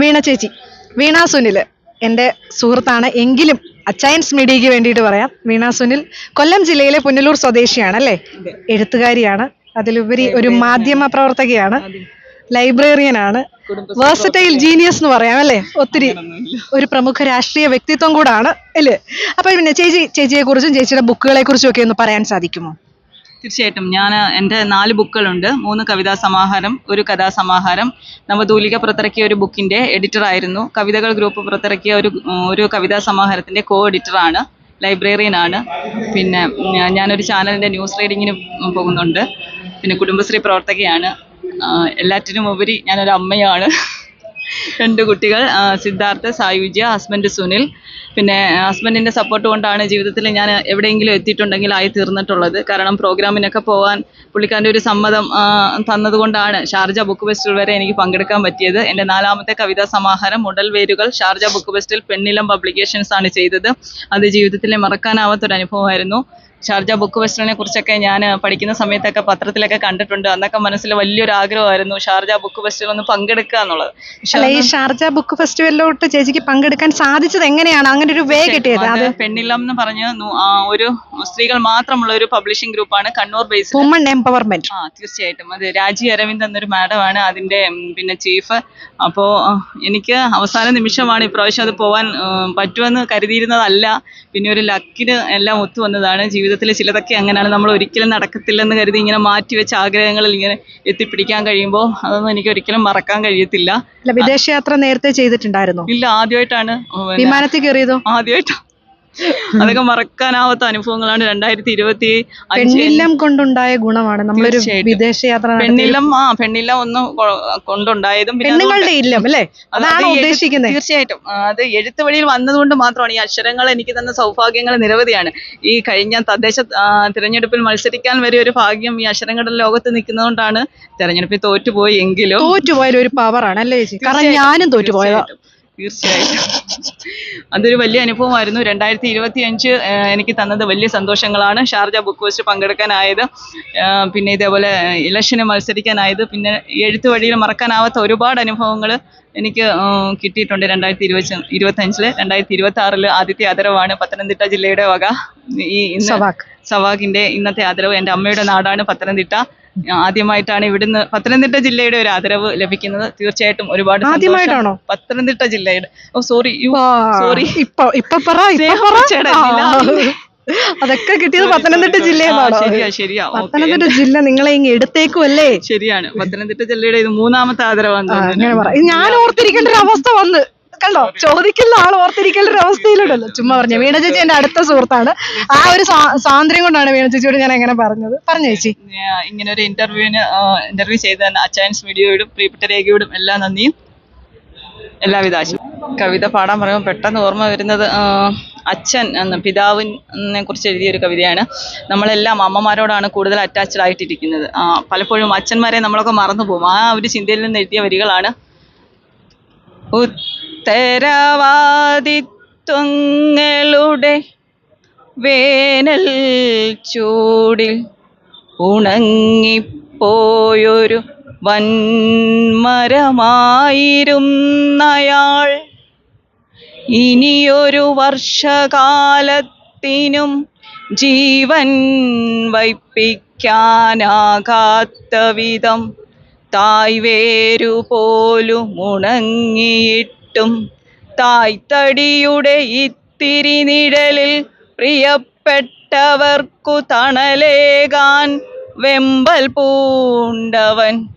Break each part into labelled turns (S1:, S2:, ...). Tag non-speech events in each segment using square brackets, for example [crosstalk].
S1: വീണ ചേച്ചി. വീണ സുനിൽ എന്റെ സുഹൃത്താണ്. എങ്കിലും അച്ചയൻസ് മീഡിയയ്ക്ക് വേണ്ടിയിട്ട് പറയാം. വീണ സുനിൽ കൊല്ലം ജില്ലയിലെ പുനലൂർ സ്വദേശിയാണ് അല്ലേ? എഴുത്തുകാരിയാണ്. അതിലുപരി ഒരു മാധ്യമ പ്രവർത്തകയാണ്. ലൈബ്രറിയനാണ്. വേഴ്സറ്റൈൽ ജീനിയസ് എന്ന് പറയാം അല്ലേ? ഒത്തിരി ഒരു പ്രമുഖ രാഷ്ട്രീയ വ്യക്തിത്വം കൂടാണ് അല്ലേ? അപ്പൊ പിന്നെ ചേച്ചി ചേച്ചിയെ കുറിച്ചും ചേച്ചിയുടെ ബുക്കുകളെ കുറിച്ചും ഒക്കെ ഒന്ന് പറയാൻ സാധിക്കുമോ?
S2: തീർച്ചയായിട്ടും ഞാൻ എന്റെ നാല് ബുക്കുകളുണ്ട്. മൂന്ന് കവിതാ സമാഹാരം ഒരു കഥാസമാഹാരം നവതൂലിക പുറത്തിറക്കിയ ഒരു ബുക്കിന്റെ എഡിറ്ററായിരുന്നു കവിതകൾ ഗ്രൂപ്പ് പുറത്തിറക്കിയ ഒരു ഒരു കവിതാ സമാഹാരത്തിന്റെ കോ എഡിറ്ററാണ് ലൈബ്രറിയനാണ് പിന്നെ ഞാനൊരു ചാനലിന്റെ ന്യൂസ് റീഡിങ്ങിന് പോകുന്നുണ്ട്. പിന്നെ കുടുംബശ്രീ പ്രവർത്തകയാണ്. എല്ലാറ്റിനും ഉപരി ഞാനൊരു അമ്മയാണ്. രണ്ട് കുട്ടികൾ സിദ്ധാർത്ഥ സായുജ്യ ഹസ്ബൻഡ് സുനിൽ. പിന്നെ ഹസ്ബൻഡിന്റെ സപ്പോർട്ട് കൊണ്ടാണ് ജീവിതത്തിൽ ഞാൻ എവിടെയെങ്കിലും എത്തിയിട്ടുണ്ടെങ്കിൽ ആയി തീർന്നിട്ടുള്ളത്. കാരണം പ്രോഗ്രാമിനൊക്കെ പോകാൻ പുള്ളിക്കാരന്റെ ഒരു സമ്മതം തന്നതുകൊണ്ടാണ് ഷാർജ ബുക്ക് ഫെസ്റ്റിൽ വരെ എനിക്ക് പങ്കെടുക്കാൻ പറ്റിയത്. എന്റെ നാലാമത്തെ കവിതാ സമാഹാരം മുടൽ വേരുകൾ ഷാർജ ബുക്ക് ഫെസ്റ്റിൽ പെണ്ണിലം പബ്ലിക്കേഷൻസ് ആണ് ചെയ്തത്. അത് ജീവിതത്തിലെ മറക്കാനാവാത്തൊരു അനുഭവമായിരുന്നു ഷാർജ ബുക്ക് ഫെസ്റ്റിനെ കുറിച്ചൊക്കെ ഞാൻ പഠിക്കുന്ന സമയത്തൊക്കെ പത്രത്തിലൊക്കെ കണ്ടിട്ടുണ്ട്. അന്നൊക്കെ മനസ്സിൽ വലിയൊരു ആഗ്രഹമായിരുന്നു ഷാർജ ബുക്ക് ഫെസ്റ്റിവൽ ഒന്ന് പങ്കെടുക്കുക എന്നുള്ളത്.
S1: അല്ല ഈ ഷാർജ ബുക്ക് ഫെസ്റ്റിവലിലോട്ട് ചേച്ചിക്ക് പങ്കെടുക്കാൻ സാധിച്ചത് എങ്ങനെയാണ്? അങ്ങനെ ഒരു വേ കിട്ടിയത്. അത്
S2: പെണ്ണില്ലം എന്ന് പറഞ്ഞ് ഒരു സ്ത്രീകൾ മാത്രമുള്ള ഒരു പബ്ലിഷിംഗ് ഗ്രൂപ്പാണ് കണ്ണൂർ ബേസ്
S1: വുമൺ എംപവർമെന്റ്
S2: ആ തീർച്ചയായിട്ടും. അത് രാജി അരവിന്ദ് എന്നൊരു മാഡമാണ് അതിന്റെ പിന്നെ ചീഫ്. അപ്പോൾ എനിക്ക് അവസാന നിമിഷമാണ് ഇപ്രാവശ്യം അത് പോവാൻ പറ്റുമെന്ന് കരുതിയിരുന്നതല്ല. പിന്നെ ഒരു ലക്കിന് എല്ലാം ഒത്തു വന്നതാണ് ജീവിതത്തിൽ ചിലതൊക്കെ അങ്ങനെയാണ്. നമ്മൾ ഒരിക്കലും നടക്കത്തില്ലെന്ന് കരുതി ഇങ്ങനെ മാറ്റിവെച്ച ആഗ്രഹങ്ങളിൽ ഇങ്ങനെ എത്തിപ്പിടിക്കാൻ കഴിയുമ്പോൾ അതൊന്നും എനിക്ക് ഒരിക്കലും മറക്കാൻ കഴിയത്തില്ല.
S1: വിദേശയാത്ര നേരത്തെ ചെയ്തിട്ടുണ്ടായിരുന്നു?
S2: ഇല്ല ആദ്യമായിട്ടാണ്.
S1: വിമാനത്തിൽ കയറിയതോ?
S2: ആദ്യമായിട്ട്. [laughs] അതൊക്കെ മറക്കാനാവാത്ത അനുഭവങ്ങളാണ് രണ്ടായിരത്തി ഇരുപത്തി
S1: പെണ്ണില്ലം കൊണ്ടുണ്ടായ ഗുണമാണ്. നമ്മളൊരു
S2: തീർച്ചയായിട്ടും.
S1: വിദേശയാത്ര
S2: പെണ്ണില്ലം ആ പെണ്ണില്ലം ഒന്ന് കൊണ്ടുണ്ടായതും പിന്നെ
S1: പെണ്ണുങ്ങളുടെ ഇല്ലം അല്ലേ? അതാണ് ഉദ്ദേശിക്കുന്നത്.
S2: തീർച്ചയായിട്ടും. അത് എഴുത്ത് വഴിയിൽ വന്നതുകൊണ്ട് മാത്രമാണ് ഈ അക്ഷരങ്ങൾ എനിക്ക് തന്ന സൗഭാഗ്യങ്ങൾ നിരവധിയാണ്. ഈ കഴിഞ്ഞ തദ്ദേശ തിരഞ്ഞെടുപ്പിൽ മത്സരിക്കാൻ വരെ ഒരു ഭാഗ്യം ഈ അക്ഷരങ്ങളുടെ ലോകത്ത് നിൽക്കുന്നതുകൊണ്ടാണ് തിരഞ്ഞെടുപ്പിൽ തോറ്റുപോയി എങ്കിലും
S1: തോറ്റുപോയാലും ഒരു പവറാണ് അല്ലേ ചേച്ചി? കാരണം ഞാനും തോറ്റുപോയതാ.
S2: തീർച്ചയായിട്ടും. അതൊരു വലിയ അനുഭവമായിരുന്നു. രണ്ടായിരത്തി ഇരുപത്തി അഞ്ച് എനിക്ക് തന്നത് വലിയ സന്തോഷങ്ങളാണ്. ഷാർജ ബുക്ക് ഫെസ്റ്റ് പങ്കെടുക്കാനായത്. പിന്നെ ഇതേപോലെ ഇലക്ഷന് മത്സരിക്കാനായത്. പിന്നെ എഴുത്ത് വഴിയിൽ മറക്കാനാവാത്ത ഒരുപാട് അനുഭവങ്ങൾ എനിക്ക് കിട്ടിയിട്ടുണ്ട് രണ്ടായിരത്തി ഇരുപത്തി ഇരുപത്തഞ്ചിൽ രണ്ടായിരത്തി ഇരുപത്തി ആറിൽ ആദ്യത്തെ ആദരവാണ് പത്തനംതിട്ട ജില്ലയുടെ വക. ഈ സവാഖിന്റെ ഇന്നത്തെ ആദരവ് എന്റെ അമ്മയുടെ നാടാണ് പത്തനംതിട്ട. ആദ്യമായിട്ടാണ് ഇവിടുന്ന് പത്തനംതിട്ട ജില്ലയുടെ ഒരു ആദരവ് ലഭിക്കുന്നത്. തീർച്ചയായിട്ടും ഒരുപാട്.
S1: ആദ്യമായിട്ടാണോ?
S2: പത്തനംതിട്ട ജില്ലയുടെ. ഓ സോറി
S1: സോറി
S2: സോറി
S1: ഇപ്പൊ ഇപ്പൊ പറ. അതൊക്കെ കിട്ടിയത് പത്തനംതിട്ട ജില്ലയാണ്
S2: ശരിയാ ശരിയാ.
S1: പത്തനംതിട്ട ജില്ല നിങ്ങളെ ഇങ്ങ് എടുത്തേക്കുമല്ലേ
S2: ശരിയാണ്. പത്തനംതിട്ട ജില്ലയുടെ ഇത് മൂന്നാമത്തെ
S1: ആദരവാണ് ഞാൻ ഓർത്തിരിക്കേണ്ട ഒരു അവസ്ഥ വന്ന്. കണ്ടോ? ചോദിക്കുന്ന ആൾ ഓർത്തിരിക്കേണ്ട ഒരു അവസ്ഥയിലുണ്ടല്ലോ ചുമ്മാ പറഞ്ഞു. വീണ ചേച്ചി എന്റെ അടുത്ത സുഹൃത്താണ്. ആ ഒരു സ്വാ- സ്വാതന്ത്ര്യം കൊണ്ടാണ് വീണ ചേച്ചിയോട് ഞാൻ എങ്ങനെ പറഞ്ഞത്. പറഞ്ഞു ചേച്ചി.
S2: ഇങ്ങനെ ഒരു ഇന്റർവ്യൂവിന് ഇന്റർവ്യൂ ചെയ്ത അച്ചയൻസ് മീഡിയയോടും പ്രിയപ്പെട്ട രേഖയോടും എല്ലാ നന്ദിയും. എല്ലാവിധ ആശം കവിത പാടാൻ പറയുമ്പോൾ പെട്ടെന്ന് ഓർമ്മ വരുന്നത് അച്ഛൻ എന്ന പിതാവിനെ കുറിച്ച് എഴുതിയ ഒരു കവിതയാണ്. നമ്മളെല്ലാം അമ്മമാരോടാണ് കൂടുതൽ അറ്റാച്ച്ഡ് ആയിട്ടിരിക്കുന്നത്. പലപ്പോഴും അച്ഛന്മാരെ നമ്മളൊക്കെ മറന്നു പോകും ആ ഒരു ചിന്തയിൽ നിന്ന് എഴുതിയ വരികളാണ് ഉത്തരവാദിത്വങ്ങളുടെ വേനൽ ചൂടിൽ ഉണങ്ങിപ്പോയൊരു വൻമരമായിരുന്നയാൾ. ഇനിയൊരു വർഷകാലത്തിനും ജീവൻ വയ്പ്പിക്കാനാകാത്ത വിധം തായ് വേരു പോലും ഉണങ്ങിയിട്ടും തായ്തടിയുടെ ഇത്തിരി നിഴലിൽ പ്രിയപ്പെട്ടവർക്കു തണലേകാൻ വെമ്പൽ പൂണ്ടവൻ.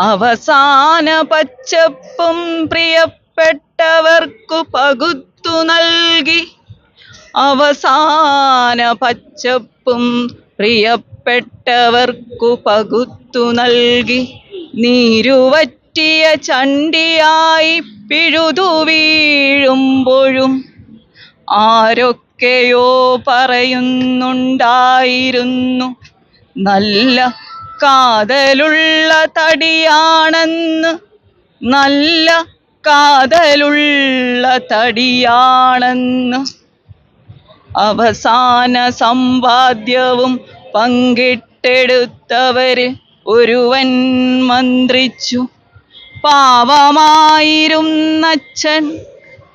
S2: അവസാന പച്ചപ്പും പ്രിയപ്പെട്ടവർക്കു പകുത്തു നൽകി. അവസാന പച്ചപ്പും പ്രിയപ്പെട്ടവർക്കു പകുത്തു നൽകി നീരുവറ്റിയ ചണ്ടിയായി പിഴുതു വീഴുമ്പോഴും ആരൊക്കെയോ പറയുന്നുണ്ടായിരുന്നു നല്ല കാതലുള്ള തടിയാണെന്ന് നല്ല കാതലുള്ള തടിയാണെന്ന്. അവസാന സമ്പാദ്യവും പങ്കിട്ടെടുത്തവര് ഒരുവൻ മന്ത്രിച്ചു. പാവമായിരുന്നച്ഛൻ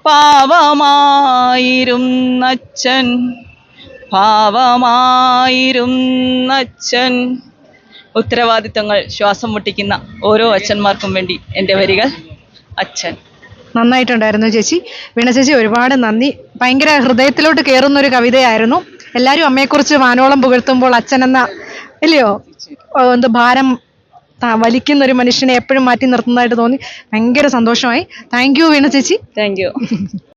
S2: പാവമായിരുന്നച്ഛൻ പാവമായിരുന്നച്ഛൻ. ഉത്തരവാദിത്തങ്ങൾ ശ്വാസം മുട്ടിക്കുന്ന ഓരോ അച്ഛന്മാർക്കും വേണ്ടി എന്റെ വരികൾ അച്ഛൻ.
S1: നന്നായിട്ടുണ്ടായിരുന്നു ചേച്ചി. വീണ ചേച്ചി ഒരുപാട് നന്ദി. ഭയങ്കര ഹൃദയത്തിലോട്ട് കയറുന്ന ഒരു കവിതയായിരുന്നു. എല്ലാവരും അമ്മയെക്കുറിച്ച് വാനോളം പുകഴ്ത്തുമ്പോൾ അച്ഛനെന്ന ഇല്ലയോ? എന്ത് ഭാരം വലിക്കുന്ന ഒരു മനുഷ്യനെ എപ്പോഴും മാറ്റി നിർത്തുന്നതായിട്ട് തോന്നി. ഭയങ്കര സന്തോഷമായി. താങ്ക് യു വീണ ചേച്ചി.
S2: Thank you